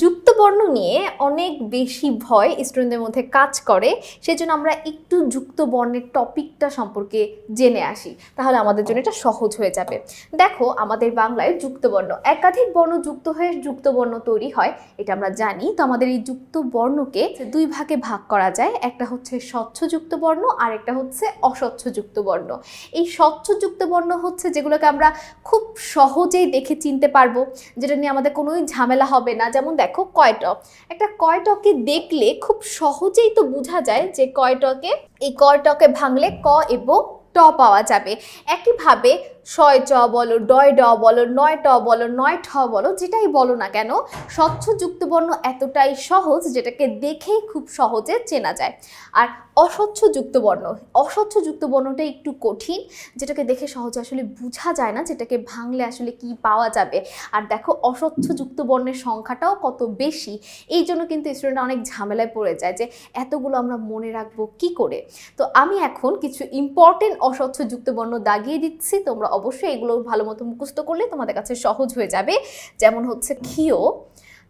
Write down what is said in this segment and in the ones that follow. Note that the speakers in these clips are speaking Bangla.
যুক্ত বর্ণ নিয়ে অনেক বেশি ভয় স্টুডেন্টদের মধ্যে কাজ করে, সেজন্য আমরা একটু যুক্ত বর্ণের টপিকটা সম্পর্কে জেনে আসি, তাহলে আমাদের জন্য এটা সহজ হয়ে যাবে। দেখো, আমাদের বাংলায় যুক্ত বর্ণ, একাধিক বর্ণ যুক্ত হয়ে যুক্ত বর্ণ তৈরি হয়, এটা আমরা জানি। তো আমাদের এই যুক্ত বর্ণকে দুই ভাগে ভাগ করা যায়, একটা হচ্ছে স্বচ্ছ যুক্ত বর্ণ, আর একটা হচ্ছে অস্বচ্ছ যুক্ত বর্ণ। এই স্বচ্ছ যুক্ত বর্ণ হচ্ছে যেগুলোকে আমরা খুব সহজেই দেখে চিনতে পারব, যেটা নিয়ে আমাদের কোনোই ঝামেলা হবে না। যেমন দেখো কয়টক? একটা কয়টকে দেখলে খুব সহজেই তো বোঝা যায় যে কয়টকে, এই কয়টকে ভাঙলে ক এবং ট পাওয়া যাবে। একইভাবে ছয় চ বলো, ডয় ড বলো, নয় ট বলো, নয় ঠ বলো, যেটাই বলো না কেন, স্বচ্ছ যুক্তবর্ণ এতটাই সহজ যেটাকে দেখেই খুব সহজে চেনা যায়। আর অস্বচ্ছ যুক্তবর্ণ, অস্বচ্ছ যুক্তবর্ণটা একটু কঠিন, যেটাকে দেখে সহজে আসলে বোঝা যায় না, যেটাকে ভাঙলে আসলে কি পাওয়া যাবে। আর দেখো, অস্বচ্ছ যুক্তবর্ণের সংখ্যাটাও কত বেশি, এই জন্য কিন্তু স্টুডেন্টরা অনেক ঝামেলায় পড়ে যায় যে, এতগুলো আমরা মনে রাখব কি করে? তো আমি এখন কিছু ইম্পর্টেন্ট অস্বচ্ছ যুক্তবর্ণ দাগিয়ে দিচ্ছি, তোমরা অবশ্যই এগুলো ভালো মতো মুখস্থ করলে তোমাদের কাছে সহজ হয়ে যাবে। যেমন হচ্ছে ক্ষীয়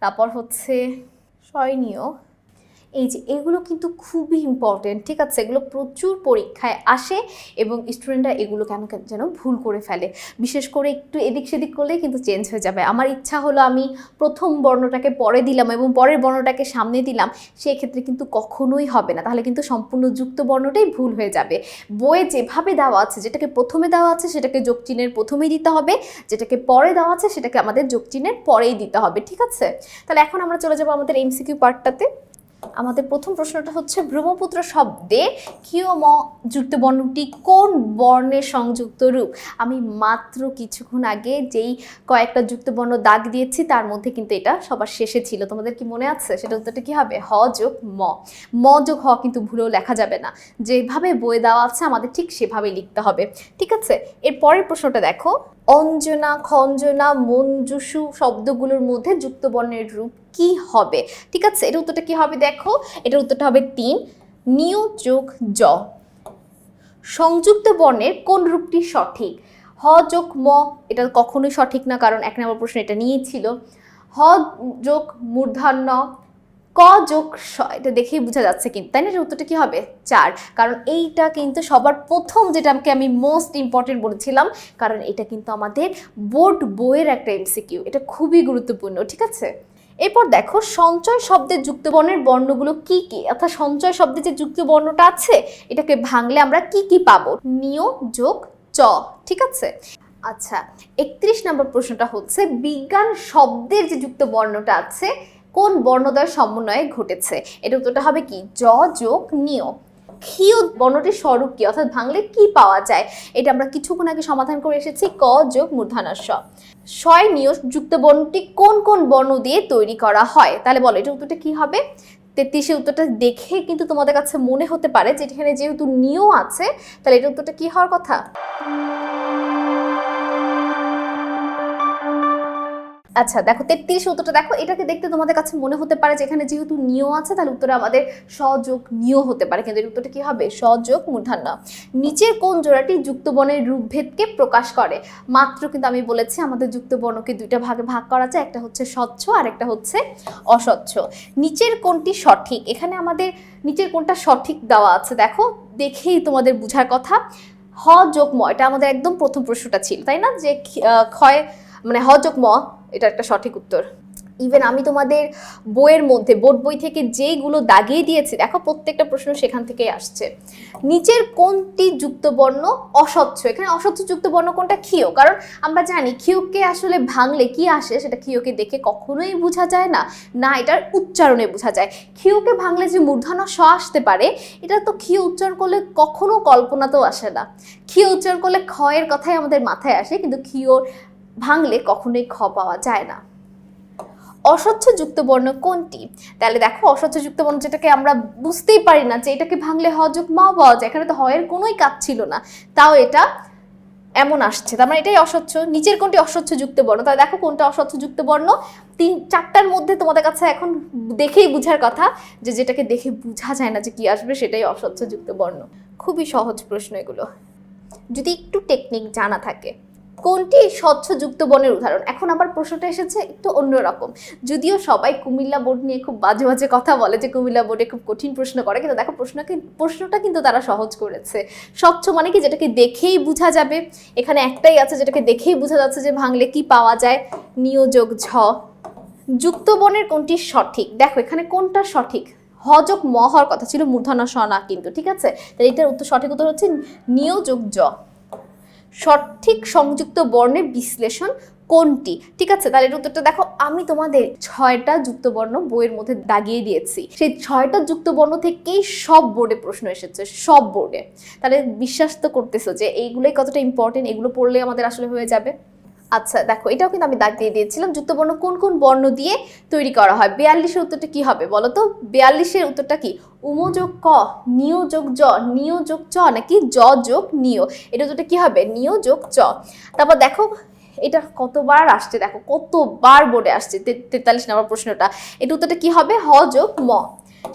তারপর হচ্ছে সয়নীয়। এই যে, এগুলো কিন্তু খুবই ইম্পর্টেন্ট ঠিক আছে? এগুলো প্রচুর পরীক্ষায় আসে এবং স্টুডেন্টরা এগুলো কেন যেন ভুল করে ফেলে। বিশেষ করে একটু এদিক সেদিক করলেই কিন্তু চেঞ্জ হয়ে যাবে। আমার ইচ্ছা হলো আমি প্রথম বর্ণটাকে পরে দিলাম এবং পরের বর্ণটাকে সামনে দিলাম, সেক্ষেত্রে কিন্তু কখনোই হবে না। তাহলে কিন্তু সম্পূর্ণ যুক্ত বর্ণটাই ভুল হয়ে যাবে। বইয়ে যেভাবে দেওয়া আছে, যেটাকে প্রথমে দেওয়া আছে সেটাকে যোগচিহ্নের প্রথমেই দিতে হবে, যেটাকে পরে দেওয়া আছে সেটাকে আমাদের যোগচিহ্নের পরেই দিতে হবে, ঠিক আছে? তাহলে এখন আমরা চলে যাব আমাদের এমসিকিউ পার্টটাতে আমাদের প্রথম প্রশ্নটা হচ্ছে, ব্রহ্মপুত্র শব্দে কিয়ম যুক্ত বর্ণটি কোন বর্ণের সংযুক্ত রূপ? আমি মাত্র কিছুক্ষণ আগে যেই কয়েকটা যুক্ত বর্ণ দাগ দিয়েছি, তার মধ্যে কিন্তু এটা সবার শেষে ছিল। তোমাদের কি মনে আছে? সেটা উত্তরটা কি হবে? হ যোগ ম। ম যোগ হ কিন্তু ভুলেও লেখা যাবে না। যেভাবে বইয়ে দেওয়া আছে, আমাদের ঠিক সেভাবেই লিখতে হবে। ঠিক আছে? এর পরের প্রশ্নটা দেখো। অঞ্জনা, খঞ্জনা, মঞ্জুসু শব্দগুলোর মধ্যে যুক্ত বর্ণের রূপ কি হবে? ঠিক আছে, এর উত্তরটা কি হবে দেখো? এটার উত্তরটা হবে তিন নিউ যোগ জ। সংযুক্ত বর্ণের কোন রূপটি সঠিক? হ যোগ ম, এটা কখনোই সঠিক না, কারণ এক নম্বর প্রশ্ন এটা নিয়েই ছিল। হ যোগ মূর্ধন্য ক যোগ স, এটা দেখেই বোঝা যাচ্ছে কিন্তু। তাই না? উত্তরটা কি হবে? চার। কারণ এইটা কিন্তু সবার প্রথম যেটাকে আমি মোস্ট ইম্পর্টেন্ট বলেছিলাম, কারণ এটা কিন্তু আমাদের বোর্ড বইয়ের একটা এমসিকিউ এটা খুবই গুরুত্বপূর্ণ, ঠিক আছে? এরপর দেখো, সঞ্চয় শব্দের যুক্ত বর্ণের বর্ণগুলো কি কি? অর্থাৎ সঞ্চয় শব্দের যে যুক্ত বর্ণটা আছে, এটাকে ভাঙলে আমরা কি কি পাবো? নিয় যোগ চ, ঠিক আছে? আচ্ছা একত্রিশ নম্বর প্রশ্নটা হচ্ছে, বিজ্ঞান শব্দের যে যুক্ত বর্ণটা আছে কোন বর্ণদ্বয় সমন্বয়ে ঘটেছে? এটা উত্তরটা হবে কি? জ যোগ নিয় ক্ষীয় বর্ণটির স্বরূপ কি? অর্থাৎ ভাঙলে কি পাওয়া যায়? এটা আমরা কিছুক্ষণ আগে সমাধান করে এসেছি। ক যোগ মূর্ধনাস্য ছয় নিয়োগ যুক্ত বর্ণটি কোন কোন বর্ণ দিয়ে তৈরি করা হয়? তাহলে বলো এটা উত্তরটা কি হবে? তেত্রিশে উত্তরটা দেখে কিন্তু তোমাদের কাছে মনে হতে পারে যে এখানে যেহেতু নিয় আছে, তাহলে এটা উত্তরটা কি হওয়ার কথা? আচ্ছা দেখো তেত্রিশ উত্তরটা দেখো, এটাকে দেখতে তোমাদের কাছে মনে হতে পারে যে এখানে যেহেতু নিয় আছে, তাহলে উত্তরে আমাদের সযোগ নিয় হতে পারে। কিন্তু এর উত্তরটা কি হবে? সযোগ মূর্ধান্য। নিচের কোন জোড়াটি যুক্তবর্ণের রূপভেদকে প্রকাশ করে? মাত্র কিন্তু আমি বলেছি, আমাদের যুক্তবর্ণকে দুইটা ভাগে ভাগ করা যায়, একটা হচ্ছে স্বচ্ছ আর একটা হচ্ছে অস্বচ্ছ। নিচের কোনটি সঠিক? এখানে আমাদের নিচের কোনটা সঠিক দেওয়া আছে, দেখো, দেখেই তোমাদের বুঝার কথা। হ যোগ ম এটা আমাদের একদম প্রথম প্রশ্নটা ছিল, তাই না? যে ক্ষয় মানে হ যোগ ম এটা একটা সঠিক উত্তর। ইভেন আমি তোমাদের বইয়ের মধ্যে, বোর্ড বই থেকে যেইগুলো দাগিয়ে দিয়েছি, দেখো প্রত্যেকটা প্রশ্ন সেখান থেকেই আসছে। নিচের কোনটি যুক্তবর্ণ অস্বচ্ছ? এখানে অস্বচ্ছ যুক্তবর্ণ কোনটা ক্ষীয়? কারণ আমরা জানি ক্ষীয়কে আসলে ভাঙলে কি আসে? সেটা ক্ষীয়কে দেখে কখনোই বোঝা যায় না। না, এটার উচ্চারণে বোঝা যায়। ক্ষীয়কে ভাঙলে যে মূর্ধন্য স আসতে পারে, এটা তো ক্ষীয় উচ্চারণ করলে কখনো কল্পনাতেও আসে না। ক্ষীয় উচ্চারণ করলে ক্ষয়ের কথাই আমাদের মাথায় আসে, কিন্তু ক্ষীয় ভাঙলে কখনোই খ পাওয়া যায় না। অস্বচ্ছ যুক্ত বর্ণ কোনটি? তাহলে দেখো অস্বচ্ছ যুক্ত বর্ণ যেটাকে আমরা বুঝতেই পারি না যে এটাকে ভাঙলে হ যোগ মা পাওয়া যায়। এখানে তো হয়ের কোনোই কাজ ছিল না। তাও এটা এমন আসছে। তার মানে এটাই অস্বচ্ছ, নিচের কোনটি অস্বচ্ছ যুক্ত বর্ণ? তাহলে দেখো কোনটা অস্বচ্ছ যুক্ত বর্ণ? তিন, চারটার মধ্যে তোমাদের কাছে এখন দেখেই বুঝার কথা যে যেটাকে দেখে বোঝা যায় না যে কি আসবে সেটাই অস্বচ্ছ যুক্ত বর্ণ। খুবই সহজ প্রশ্ন এগুলো। যদি একটু টেকনিক জানা থাকে। কোনটি স্বচ্ছ যুক্ত বনের উদাহরণ? এখন আবার প্রশ্নটা এসেছে একটু অন্যরকম। যদিও সবাই কুমিল্লা বোর্ড নিয়ে খুব বাজে বাজে কথা বলে যে কুমিল্লা বোর্ডে খুব কঠিন প্রশ্ন করে, কিন্তু দেখো প্রশ্নকে প্রশ্নটা কিন্তু তারা সহজ করেছে। স্বচ্ছ মানে কি? যেটাকে দেখেই বোঝা যাবে। এখানে একটাই আছে যেটাকে দেখেই বোঝা যাচ্ছে যে ভাঙলে কি পাওয়া যায়। নিয়োজক ঝ। যুক্ত বনের কোনটি সঠিক? দেখো এখানে কোনটা সঠিক? হজক ম হওয়ার কথা ছিল মূর্ধন্য স না কিন্তু, ঠিক আছে? তাহলে এটার উত্তর সঠিক উত্তর হচ্ছে নিয়োজক জ সঠিক সংযুক্ত বর্ণের বিশ্লেষণ কোনটি? ঠিক আছে, তাহলে এর উত্তরটা দেখো। আমি তোমাদের ছয়টা যুক্ত বর্ণ বইয়ের মধ্যে দাগিয়ে দিয়েছি। সেই ছয়টা যুক্ত বর্ণ থেকেই সব বোর্ডে প্রশ্ন এসেছে, সব বোর্ডে। তাহলে বিশ্বাস তো করতেছো যে এইগুলোই কতটা ইম্পর্টেন্ট এগুলো পড়লে আমাদের আসলে হয়ে যাবে। আচ্ছা দেখো, এটাও কিন্তু আমি দাগ দিয়ে দিয়েছিলাম। যুক্তবর্ণ কোন কোন বর্ণ দিয়ে তৈরি করা হয়? বিয়াল্লিশের উত্তরটা কি হবে বলো তো? বিয়াল্লিশের উত্তরটা কি? উমযোগ ক, নিয়োযোগ জ, নিয়োযোগ চ নাকি জ যোগ নিয়? এটা উত্তরটা কি হবে? নিয়োযোগ চ। তারপর দেখো, এটা কতবার আসছে? দেখো, কতবার বোর্ডে আসছে? তেতাল্লিশ নম্বর প্রশ্নটা। এটা উত্তরটা কি হবে? হ যোগ ম।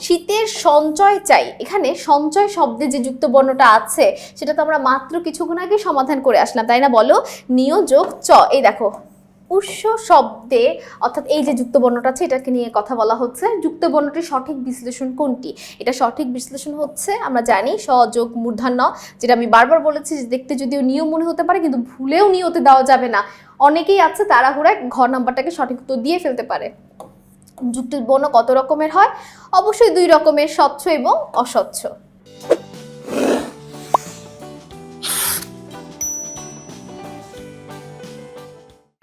শীতের সঞ্চয় চাই। এখানে সঞ্চয় শব্দে যে যুক্ত বর্ণটা আছে, সেটা তো আমরা মাত্র কিছুক্ষণ আগে সমাধান করে আসলাম, তাই না বলো? নিয়োযোগ চ। এই দেখো, উৎস শব্দে, অর্থাৎ এই যে যুক্ত বর্ণটা আছে, এটাকে নিয়ে কথা বলা হচ্ছে। যুক্ত বর্ণটির সঠিক বিশ্লেষণ কোনটি? এটা সঠিক বিশ্লেষণ হচ্ছে, আমরা জানি সযোগ মূর্ধান্য, যেটা আমি বারবার বলেছি যে দেখতে যদিও নিয়ম মনে হতে পারে, কিন্তু ভুলেও নিয়তে দেওয়া যাবে না। অনেকেই আছে, তাড়াহুড়ায় ঘর নাম্বারটাকে সঠিক উত্তর দিয়ে ফেলতে পারে। যুক্ত বর্ণ কত রকমের হয়? অবশ্যই দুই রকমের স্বচ্ছ এবং অস্বচ্ছ।